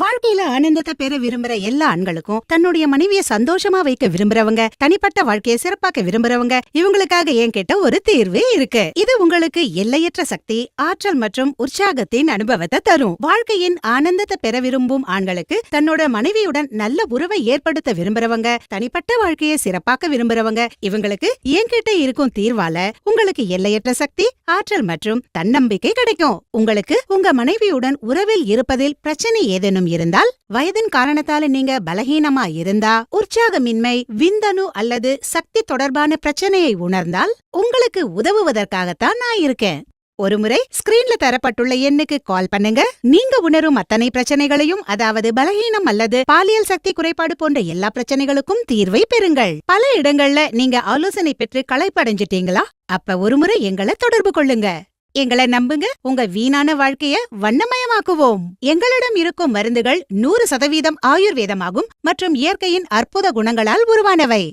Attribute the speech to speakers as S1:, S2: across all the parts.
S1: வாழ்க்கையில ஆனந்தத்தை பெற விரும்புற எல்லா ஆண்களுக்கும் தன்னுடைய மனைவிய சந்தோஷமா வைக்க விரும்புறவங்க தனிப்பட்ட வாழ்க்கையை சிறப்பாக்க விரும்புறவங்க இவங்களுக்காக என்கிட்ட ஒரு தீர்வு இருக்கு. இது உங்களுக்கு எல்லையற்ற சக்தி ஆற்றல் மற்றும் உற்சாகத்தின் அனுபவத்தை தரும். வாழ்க்கையின் ஆனந்தத்தை பெற விரும்பும் ஆண்களுக்கு தன்னோட மனைவியுடன் நல்ல உறவை ஏற்படுத்த விரும்புறவங்க தனிப்பட்ட வாழ்க்கையை சிறப்பாக்க விரும்புறவங்க இவங்களுக்கு என்கிட்ட இருக்கும் தீர்வால உங்களுக்கு எல்லையற்ற சக்தி ஆற்றல் மற்றும் தன்னம்பிக்கை கிடைக்கும். உங்களுக்கு உங்க மனைவியுடன் உறவில் இருப்பதில் பிரச்சனை ஏதேனும் இருந்தால் வயதின் காரணத்தால நீங்க பலகீனமா இருந்தா உற்சாகமின்மை விந்தணு அல்லது சக்தி தொடர்பான பிரச்சனையை உணர்ந்தால் உங்களுக்கு உதவுவதற்காகத்தான் நான் இருக்கேன். ஒருமுறை ஸ்கிரீன்ல தரப்பட்டுள்ள எண்ணுக்கு கால் பண்ணுங்க. நீங்க உணரும் அத்தனை பிரச்சனைகளையும் அதாவது பலகீனம் அல்லது பாலியல் சக்தி குறைபாடு போன்ற எல்லா பிரச்சனைகளுக்கும் தீர்வை பெறுங்கள். பல இடங்கள்ல நீங்க ஆலோசனை பெற்று களைப்படைஞ்சிட்டீங்களா? அப்ப ஒருமுறை எங்களை தொடர்பு கொள்ளுங்க. எங்களை நம்புங்க. உங்க வீணான வாழ்க்கைய வண்ணமயமாக்குவோம். எங்களிடம் இருக்கும் மருந்துகள் நூறு சதவீதம் ஆயுர்வேதமாகும் மற்றும் இயற்கையின் அற்புத குணங்களால் உருவானவை.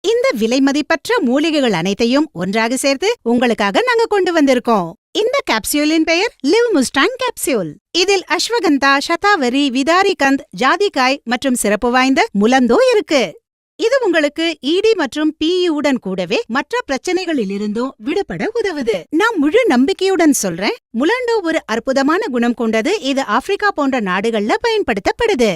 S1: இந்த விலைமதிப்பற்ற மூலிகைகள் அனைத்தையும் ஒன்றாக சேர்த்து உங்களுக்காக நாங்க கொண்டு வந்திருக்கோம். இந்த கேப்சியூலின் பெயர் லிவ் முஸ்டாங் கேப்சியூல் இதில் அஸ்வகந்தா சதாவரி விதாரிகந்த் ஜாதிகாய் மற்றும் சிறப்பு வாய்ந்த முலந்தோ இருக்கு. இது உங்களுக்கு இடி மற்றும் பிஇ உடன் கூடவே மற்ற பிரச்சனைகளிலிருந்தும் விடுபட உதவுது. நான் முழு நம்பிக்கையுடன் சொல்றேன். முலண்டோ ஒரு அற்புதமான குணம் கொண்டது. இது ஆப்பிரிக்கா போன்ற நாடுகள்ல பயன்படுத்தப்படுது.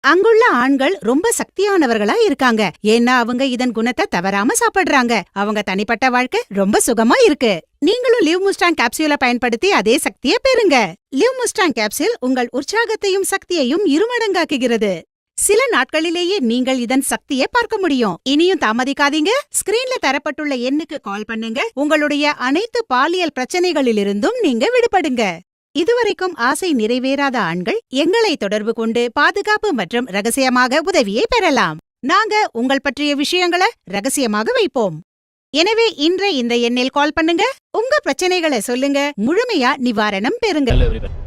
S1: அங்குள்ள ஆண்கள் ரொம்ப சக்தியானவர்களா இருக்காங்க. ஏன்னா அவங்க இதன் குணத்தை தவறாம சாப்பிடுறாங்க. அவங்க தனிப்பட்ட வாழ்க்கை ரொம்ப சுகமா இருக்கு. நீங்களும் லிவ் முஸ்டாங் கேப்சியூலை பயன்படுத்தி அதே சக்தியை பெறுங்க. லிவ் முஸ்டாங் கேப்சியூல் உங்கள் உற்சாகத்தையும் சக்தியையும் இருமடங்காக்குகிறது. சில நாட்களிலேயே நீங்கள் இதன் சக்தியை பார்க்க முடியும். இனியும் தாமதிக்காதீங்க. ஸ்கிரீன்ல தரப்பட்டுள்ள எண்ணுக்கு கால் பண்ணுங்க. உங்களுடைய அனைத்து பாலியல் பிரச்சனைகளிலிருந்தும் நீங்க விடுபடுங்க. இதுவரைக்கும் ஆசை நிறைவேறாத ஆண்கள் எங்களை தொடர்பு கொண்டு பாதுகாப்பு மற்றும் ரகசியமாக உதவியை பெறலாம். நாங்க உங்கள் பற்றிய விஷயங்களை ரகசியமாக வைப்போம். எனவே இன்றை இந்த எண்ணில் கால் பண்ணுங்க. உங்க பிரச்சனைகளை சொல்லுங்க. முழுமையா நிவாரணம் பெறுங்க.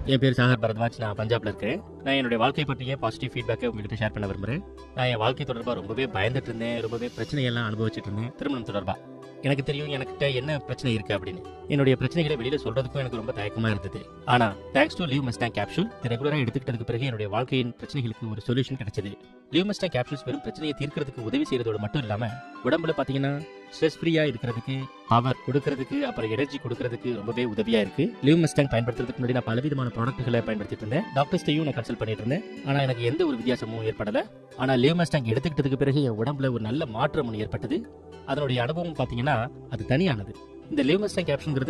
S2: என் பேர் சாகர் பரத்வாஜ் நான் பஞ்சாப்ல இருக்கேன். நான் என்னுடைய வாழ்க்கை பற்றிய பாசிட்டிவ் ஃபீட்பேக்கை உங்கள்கிட்ட ஷேர் பண்ண விரும்புகிறேன் நான் என் வாழ்க்கை தொடர்பாக ரொம்பவே பயந்துட்டு இருந்தேன். ரொம்பவே பிரச்சனையெல்லாம் அனுபவிச்சுட்டு இருந்தேன். திருமணம் தொடர்பாக எனக்கு தெரியும் எனக்கிட்ட என்ன பிரச்சனை இருக்குது அப்படின்னு. என்னுடைய பிரச்சனைகளை வெளியில சொல்றதுக்கும் எனக்கு ரொம்ப தயக்கமா இருந்தது. ஆனா thanks to Leave Mustang capsule ரெகுலரா எடுத்துக்கிட்டதுக்கு பிறகு என்னுடைய வாழ்க்கையின் பிரச்சனைகளுக்கு ஒரு சொல்யூஷன் கிடைச்சது. லீவ் மஸ்டாங் கேப்சூல்ஸ் வெறும் பிரச்சனையை தீர்க்கிறதுக்கு உதவி செய்யறதோடு மட்டும் இல்லாம உடம்புல பாத்தீங்கன்னா ஸ்ட்ரெஸ் ஃப்ரீயா இருக்கிறதுக்கு பவர் கொடுக்கறதுக்கு அப்புறம் எனர்ஜி கொடுக்கறதுக்கு ரொம்பவே உதவியா இருக்கு. லிவ் மஸ்டாங் பயன்படுத்துறதுக்கு முன்னாடி நான் பலவிதமான ப்ராடக்ட்களை பயன்படுத்திட்டு இருந்தேன். டாக்டர்ஸ்டையும் நான் கன்சல்ட் பண்ணிட்டு இருந்தேன். ஆனா எனக்கு எந்த ஒரு வித்தியாசமும் ஏற்படல. ஆனா லிவ் மஸ்டாங் எடுத்துக்கிட்டதுக்கு பிறகு என் உடம்புல ஒரு நல்ல மாற்றம் ஒன்று ஏற்பட்டது. அதனுடைய அனுபவம் பாத்தீங்கன்னா அது தனியானது. இந்த லிவ் மஸ்டாங் கேப்சூல்ங்கிறது